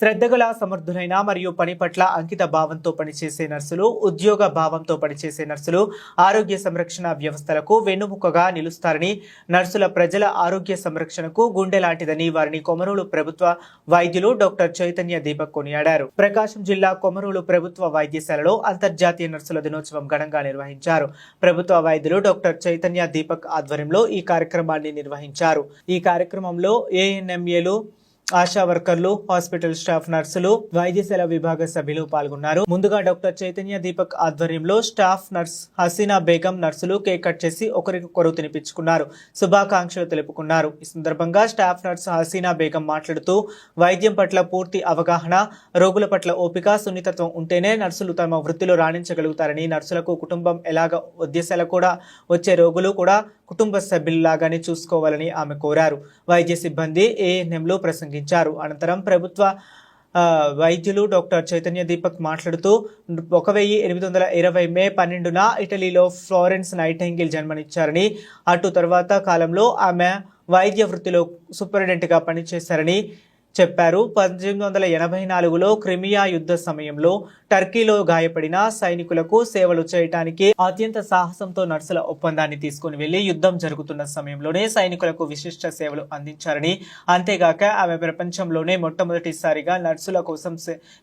శ్రద్ధగల సమర్థులైన మరియు పని పట్ల అంకిత భావంతో పనిచేసే నర్సులు ఉద్యోగ భావంతో పనిచేసే నర్సులు ఆరోగ్య సంరక్షణ వ్యవస్థలకు వెన్నుముకగా నిలుస్తారని నర్సుల ప్రజల ఆరోగ్య సంరక్షణకు గుండె లాంటిదని వారిని కొమరూలు ప్రభుత్వ వైద్యులు డాక్టర్ చైతన్య దీపక్ కొనియాడారు. ప్రకాశం జిల్లా కొమరూలు ప్రభుత్వ వైద్యశాలలో అంతర్జాతీయ నర్సుల దినోత్సవం ఘనంగా నిర్వహించారు. ప్రభుత్వ వైద్యులు డాక్టర్ చైతన్య దీపక్ ఆధ్వర్యంలో ఈ కార్యక్రమాన్ని నిర్వహించారు. ఈ కార్యక్రమంలో ఏఎన్ఎంఏలు ఆశా వర్కర్లు హాస్పిటల్ స్టాఫ్ నర్సులు వైద్యశాల విభాగ సభ్యులు పాల్గొన్నారు. ముందుగా డాక్టర్ చైతన్య దీపక్ ఆధ్వర్యంలో స్టాఫ్ నర్స్ హసీనా బేగం నర్సులు కేక్ కట్ చేసి ఒకరికొకరు తినిపించుకున్నారు. శుభాకాంక్షలు తెలుపుకున్నారు. ఈ సందర్భంగా స్టాఫ్ నర్స్ హసీనా బేగం మాట్లాడుతూ వైద్యం పట్ల పూర్తి అవగాహన రోగుల పట్ల ఓపిక సున్నితత్వం ఉంటేనే నర్సులు తమ వృత్తిలో రాణించగలుగుతారని నర్సులకు కుటుంబం ఎలాగ ఉద్దేశాలు కూడా వచ్చే రోగులు కూడా కుటుంబ సభ్యుల్లాగానే చూసుకోవాలని ఆమె కోరారు. వైద్య సిబ్బంది ఏఎన్ఎంలో ప్రసంగించారు. అనంతరం ప్రభుత్వ వైద్యులు డాక్టర్ చైతన్య దీపక్ మాట్లాడుతూ ఒక వెయ్యి ఎనిమిది వందల ఇరవై మే పన్నెండున ఇటలీలో ఫ్లోరెన్స్ నైటింగిల్ జన్మనిచ్చారని అటు తర్వాత కాలంలో ఆమె వైద్య వృత్తిలో సూపరింటెండెంట్గా పనిచేశారని చెప్పారు. పద్దెనిమిది వందల ఎనభై నాలుగులో క్రిమియా యుద్ధ సమయంలో టర్కీలో గాయపడిన సైనికులకు సేవలు చేయటానికి అత్యంత సాహసంతో నర్సుల ఒప్పందాన్ని తీసుకుని వెళ్ళి యుద్ధం జరుగుతున్న సమయంలోనే సైనికులకు విశిష్ట సేవలు అందించారని. అంతేగాక ఆమె ప్రపంచంలోనే మొట్టమొదటిసారిగా నర్సుల కోసం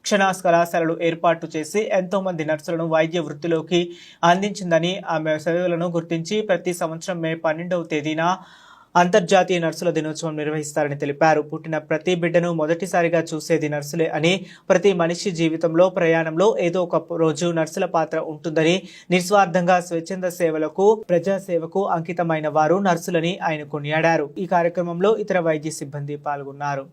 క్షణాస్ కళాశాలలు ఏర్పాటు చేసి ఎంతో మంది నర్సులను వైద్య వృత్తిలోకి అందించిందని ఆమె సేవలను గుర్తించి ప్రతి సంవత్సరం మే పన్నెండవ తేదీన అంతర్జాతీయ నర్సుల దినోత్సవం నిర్వహిస్తారని తెలిపారు. పుట్టిన ప్రతి బిడ్డను మొదటిసారిగా చూసేది నర్సులే అని ప్రతి మనిషి జీవితంలో ప్రయాణంలో ఏదో ఒక రోజు నర్సుల పాత్ర ఉంటుందని నిస్వార్థంగా స్వచ్ఛంద సేవలకు ప్రజా సేవకు అంకితమైన వారు నర్సులని ఆయన కొనియాడారు. ఈ కార్యక్రమంలో ఇతర వైద్య సిబ్బంది పాల్గొన్నారు.